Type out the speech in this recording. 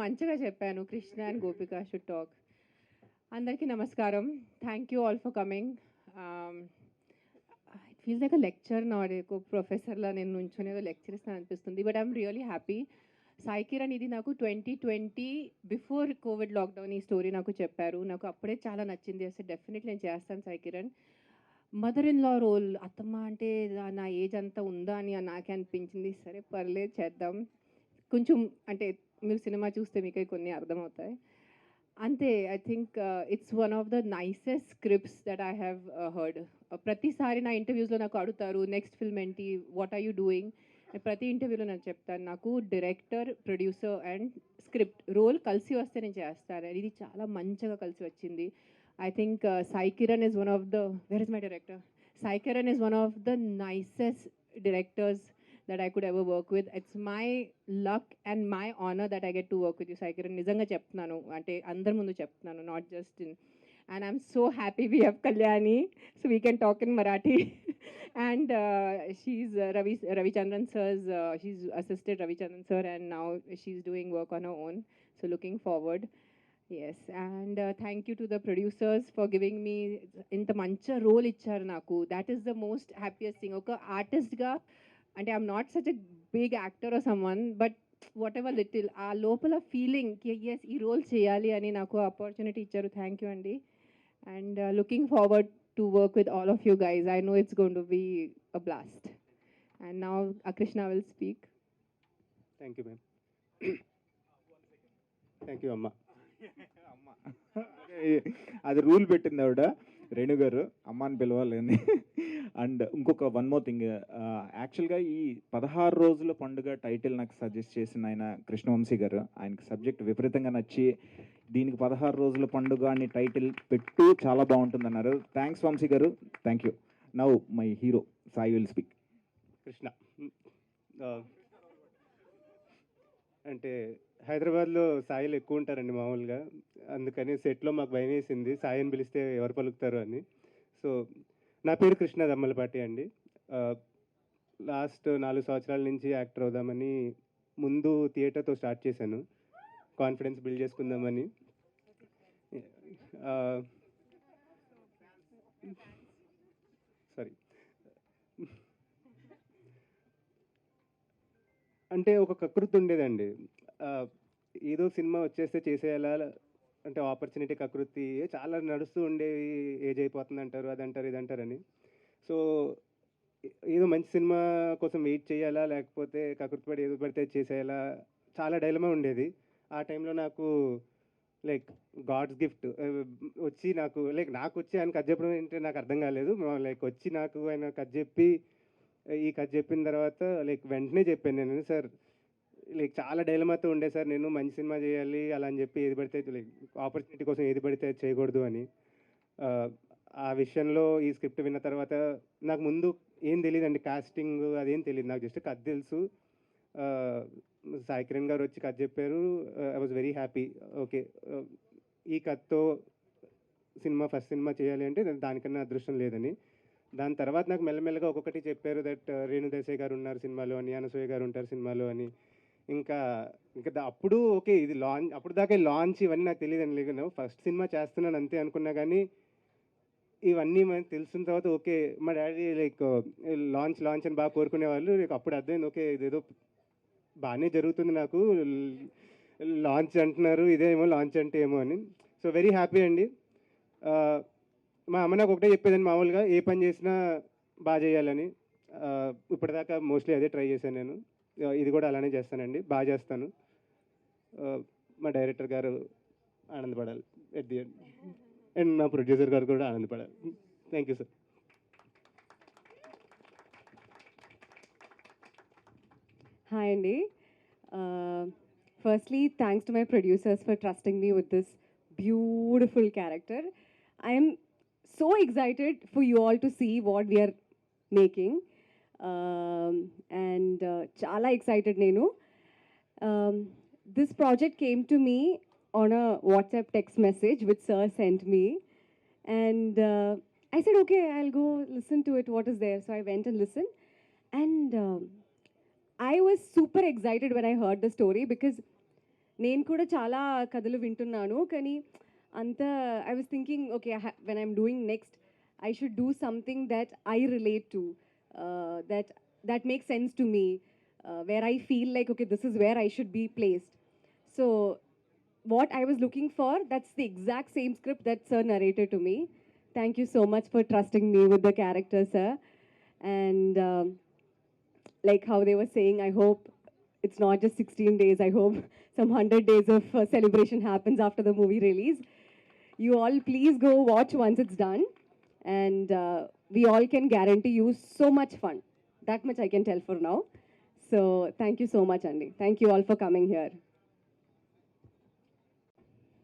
మంచిగా చెప్పాను. Krishna and Gopika should talk అందరికీ నమస్కారం. Thank you all for coming it feels like a lecture నా ఒక ప్రొఫెసర్లా నేను నుంచొని ఏదో లెక్చర్ ఇస్తాను అనిపిస్తుంది. But I'm really happy Saikiran ఇది నాకు twenty twenty before COVID lockdown ఈ స్టోరీ నాకు చెప్పారు. నాకు అప్పుడే చాలా నచ్చింది. అసలు డెఫినెట్లీ నేను చేస్తాను Saikiran mother in law role అత్తమ్మ అంటే నా ఏజ్ అంతా ఉందా అని నాకే అనిపించింది. సరే పర్లేదు చేద్దాం. కొంచెం అంటే మీరు సినిమా చూస్తే మీకు కొన్ని అర్థమవుతాయి. అంతే I think it's one of the nicest scripts that I have heard ప్రతిసారి నా ఇంటర్వ్యూస్లో నాకు అడుగుతారు నెక్స్ట్ ఫిల్మ్ ఏంటి? వాట్ ఆర్ యూ డూయింగ్ ప్రతి ఇంటర్వ్యూలో నేను చెప్తాను నాకు director producer and script role కలిసి వస్తే నేను చేస్తాను. ఇది చాలా మంచిగా కలిసి వచ్చింది. I think Sai Kiran is one of the very is my director Sai Kiran is one of the nicest directors that I could ever work with. It's my luck and my honor that I get to work with you, Saikiran. నిజంగా చెప్తున్నాను. అంటే అందరి ముందు చెప్తున్నాను not just in and I'm so happy we have Kalyani so we can talk in Marathi and she Ravi Ravichandran sir's she assisted Ravichandran sir and now she doing work on our own so looking forward yes and thank you to the producers for giving me ఇంత మంచి role ఇచ్చారు నాకు that is the most happiest thing ఒక ఆర్టిస్ట్గా అంటే I'm not such a big actor someone but whatever little ఆ లోపల feeling yes ఈ రోల్ చేయాలి అని నాకు ఆపర్చునిటీ ఇచ్చారు. థ్యాంక్ యూ అండి. And looking forward to work with all of you guys I know it's gonna be a blast and now అకృష్ణ will speak thank you ma'am thank you అమ్మ అమ్మ అది rule పెట్టింది ఆవిడ. రేణు గారు అమ్మాని పిలవాలని. అండ్ ఇంకొక వన్ మోర్ థింగ్ యాక్చువల్గా ఈ పదహారు రోజుల పండుగ టైటిల్ నాకు సజెస్ట్ చేసిన ఆయన కృష్ణవంశీ గారు. ఆయనకి సబ్జెక్ట్ విపరీతంగా నచ్చి దీనికి పదహారు రోజుల పండుగ అని టైటిల్ పెట్టు చాలా బాగుంటుంది అన్నారు. థ్యాంక్స్ వంశీ గారు. Thank you now my hero Sai will speak Krishna. అంటే హైదరాబాద్లో సాయిలు ఎక్కువ ఉంటారండి మామూలుగా. అందుకని సెట్లో మాకు భయం వేసింది సాయిని పిలిస్తే ఎవరు పలుకుతారు అని. సో నా పేరు కృష్ణ దమ్మలపాటి అండి. లాస్ట్ నాలుగు సంవత్సరాల నుంచి యాక్టర్ అవుదామని ముందు థియేటర్తో స్టార్ట్ చేశాను. కాన్ఫిడెన్స్ బిల్డ్ చేసుకుందామని సారీ అంటే ఒక కకృతి ఉండేదండి. ఏదో సినిమా వచ్చేస్తే చేసేయాలా అంటే ఆపర్చునిటీ కకృతి చాలా నడుస్తూ ఉండేవి ఏజ్ అయిపోతుంది అంటారు అది అంటారు ఇది సో ఏదో మంచి సినిమా కోసం వెయిట్ చేయాలా లేకపోతే కకృతి పడి ఏదో పడితే చేసేయాలా చాలా డైలమా ఉండేది. ఆ టైంలో నాకు లైక్ గాడ్స్ గిఫ్ట్ వచ్చి నాకు లైక్ నాకు వచ్చి ఆయన కట్ చెప్పడం ఏంటంటే నాకు అర్థం కాలేదు. లైక్ వచ్చి నాకు ఆయన కట్ చెప్పి ఈ కథ చెప్పిన తర్వాత లైక్ వెంటనే చెప్పాను నేను సార్ లైక్ చాలా డైలమాతో ఉండే సార్ నేను మంచి సినిమా చేయాలి అలా అని చెప్పి ఏది పడితే లైక్ ఆపర్చునిటీ కోసం ఏది పడితే చేయకూడదు అని. ఆ, విషయంలో ఈ స్క్రిప్ట్ విన్న తర్వాత నాకు ముందు ఏం తెలియదు అండి కాస్టింగ్ అదేం తెలియదు నాకు జస్ట్ కథ తెలుసు. సాయి కిరణ్ గారు వచ్చి కథ చెప్పారు. I was very happy. Okay. ఈ కథతో సినిమా ఫస్ట్ సినిమా చేయాలి అంటే దానికన్నా అదృష్టం లేదని. దాని తర్వాత నాకు మెల్లమెల్లగా ఒక్కొక్కటి చెప్పారు దట్ రేణుదేశాయ్ గారు ఉన్నారు సినిమాలో అని అనసూయ గారు ఉంటారు సినిమాలో అని. ఇంకా ఇంకా దా- అప్పుడు ఓకే ఇది లాంచ్ అప్పుడు దాకా లాంచ్ ఇవన్నీ నాకు తెలియదు లేదు ఫస్ట్ సినిమా చేస్తున్నాను అంతే అనుకున్నా కానీ ఇవన్నీ మనకు తెలిసిన తర్వాత ఓకే మా డాడీ లైక్ లాంచ్ లాంచ్ అని బాగా కోరుకునే వాళ్ళు లైక్ అప్పుడు అర్థమైంది ఓకే ఇదేదో బాగానే జరుగుతుంది నాకు లాంచ్ అంటున్నారు ఇదేమో లాంచ్ అంటే ఏమో అని. సో వెరీ హ్యాపీ అండి. మా అమ్మ నాకు ఒకటే చెప్పేదని మామూలుగా ఏ పని చేసినా బాగా చేయాలని. ఇప్పటిదాకా మోస్ట్లీ అదే ట్రై చేశాను నేను. ఇది కూడా అలానే చేస్తానండి బాగా చేస్తాను. మా డైరెక్టర్ గారు ఆనందపడాలి ఎట్ ది ఎండ్ అండ్ మా ప్రొడ్యూసర్ గారు కూడా ఆనందపడాలి. థ్యాంక్ యూ సార్ హాయ్ అండి. Firstly thanks to my producers for trusting me with this beautiful character I'm I am so excited for you all to see what we are making. Um, and uh, chala excited nenu. Um, this project came to me on a WhatsApp text message which Sir sent me. And uh, I said, okay, I'll go listen to it. What is there? So I went and listened. And um, I was super excited when I heard the story because నేను కూడా చాలా కథలు వింటున్నాను కానీ ಅಂತ I was thinking okay when I am doing next I should do something that I relate that that that make sense to me where I feel like, okay, this is where I should be placed. So, what I was looking for, that's the exact same script that sir narrated to me. Thank you so much for trusting me with the character, sir. And um, like how they were saying, I hope it's not just 16 days, I hope some 100 days of uh, celebration happens after the movie release. You all please go watch once it's done. And uh, we all can guarantee you so much fun. That much I can tell for now. So thank you so much, Andy. Thank you all for coming here.